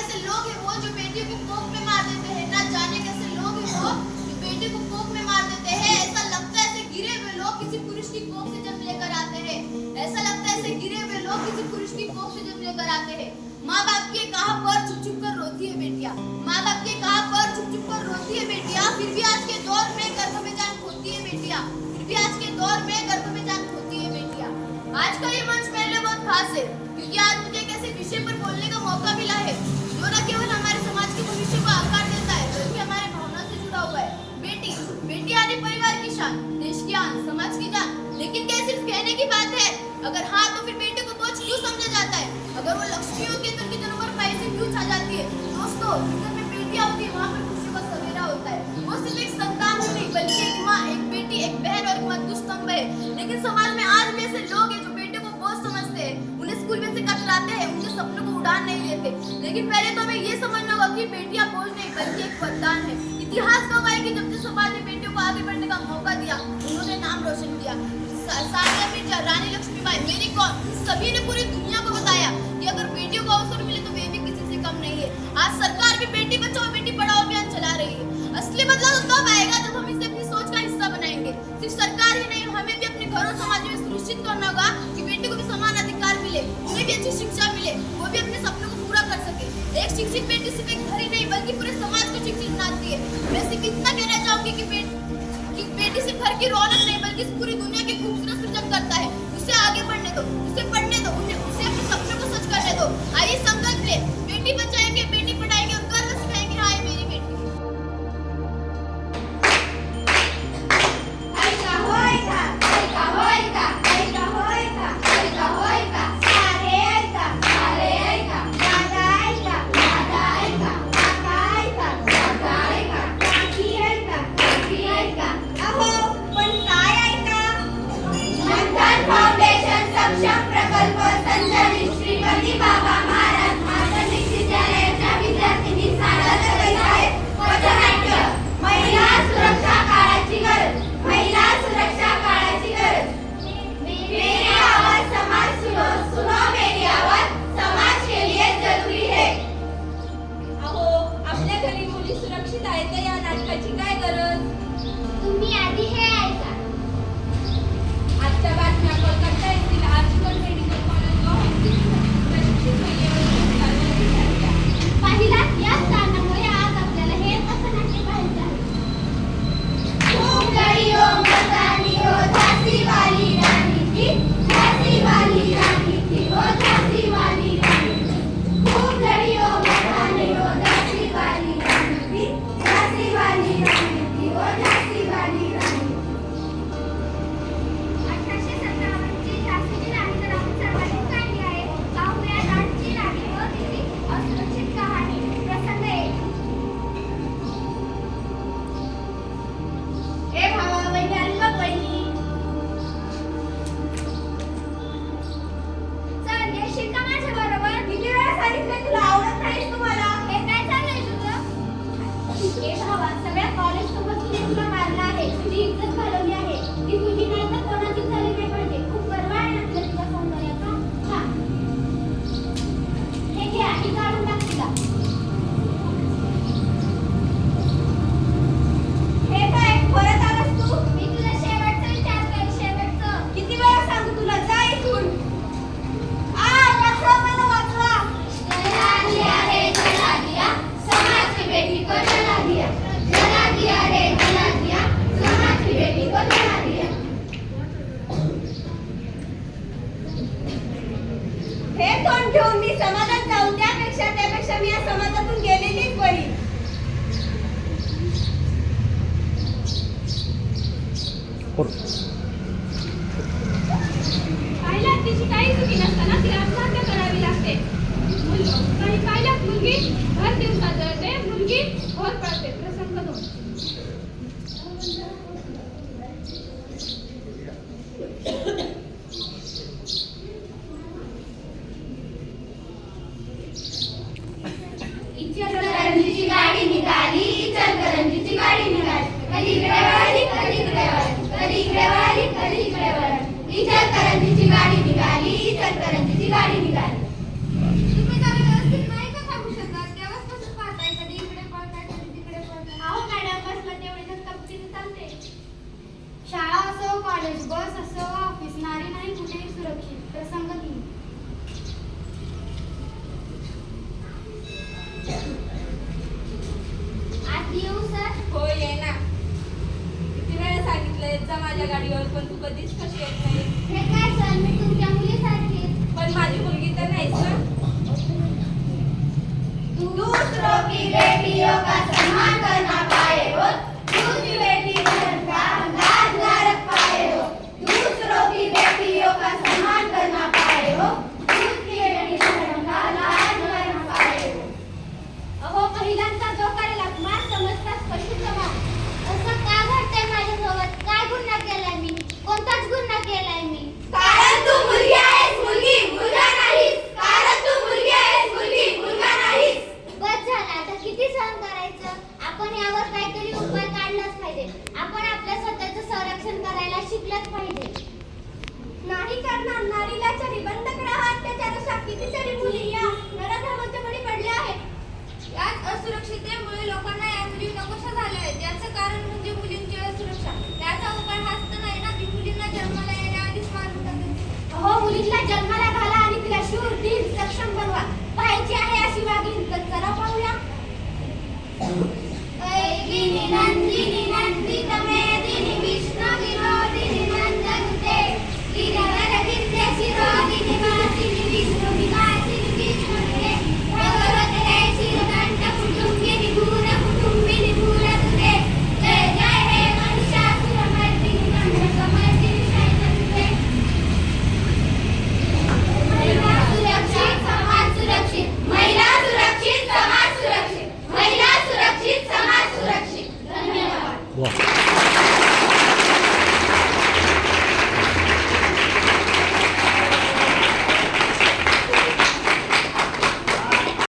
कैसे लोग हैं वो जो बेटी को कोख में मार देते हैं? ना जाने कैसे लोग हैं वो जो बेटी को कोख में मार देते हैं? ऐसा लगता है ऐसे गिरे हुए लोग किसी पुरुष की कोख से जन्म लेकर आते हैं। ऐसा लगता है ऐसे गिरे हुए लोग किसी पुरुष की कोख से जन्म लेकर आते हैं। माँ बाप के कहा पर चुप चुप कर रोती है बेटिया? माँ बाप के कहा पर चुप चुप कर रोती है बेटिया? फिर भी आज के दौर में गर्भ में जान खोती है बेटिया। फिर भी आज के दौर में गर्भ में जान खोती है बेटिया। आज का ये मंच लिए बहुत खास है, क्योंकि आज मुझे आदि परिवार की शान, देश की आन, समाज की जान। लेकिन क्या सिर्फ़ कहने की बात है? अगर हाँ तो फिर बेटे को बोझ क्यों समझा जाता है? अगर वो लक्ष्मी होती है तो नंबर पर पैसे क्यों छा जाती है? दोस्तों, जिधर में बेटियाँ होती है, वहाँ पर खुशी का सवेरा होता है। वो देते लेकिन पहले तो हमें ये समझना होगा कि बेटियाँ बोझ नहीं बल्कि एक वरदान है। इतिहास है कि जब से समाज ने बेटियों को आगे बढ़ने का मौका दिया? उन्होंने नाम रोशन किया। सानिया मिर्ज़ा, रानी लक्ष्मीबाई मेरी कौन? सभी ने पूरी दुनिया को बताया कि अगर बेटियों को अवसर मिले तो वे भी किसी से कम नहीं है। आज सरकार भी बेटी एक बेटी सिर्फ़ एक घर ही नहीं, बल्कि पूरे समाज को शिक्षित बनाती है। मैं सिर्फ़ इतना कहना चाहूँगी कि बेटी बेटी सिर्फ़ घर की रौनक नहीं, बल्कि पूरी दुनिया की खूबसूरत सृजन करता है। उसे आगे बढ़ने दो, उसे पढ़ने दो उसे अपने सपनों को सच करने दो। आइए बेटी को जला दिया जला दिया रे जला दिया सोना की बेटी को जला दिया हे तोंड ठेवून मी समाजात जाऊ? त्यापेक्षा त्यापेक्षा मी या समाजातून गेलेलीच बरी. पाहिला तिची काही चुकी नसताना तिला आत्महत्या करावी लागते. काही पाहिलात मुलगी? भर दिवसात मुलगी होत पाहते प्रसंग दोन इचलकरंजीची गाडी निघाली इचलकरंजीची गाडी निघाली. please touch उचलत पाहिजे. नाही करणार नारीला चरी बंद करा हा कितीतरी मुली या नराधमाच्या मुली पडल्या आहेत. याच असुरक्षितेमुळे लोकांना या मुली नकोशा झाल्या आहेत. याचं कारण म्हणजे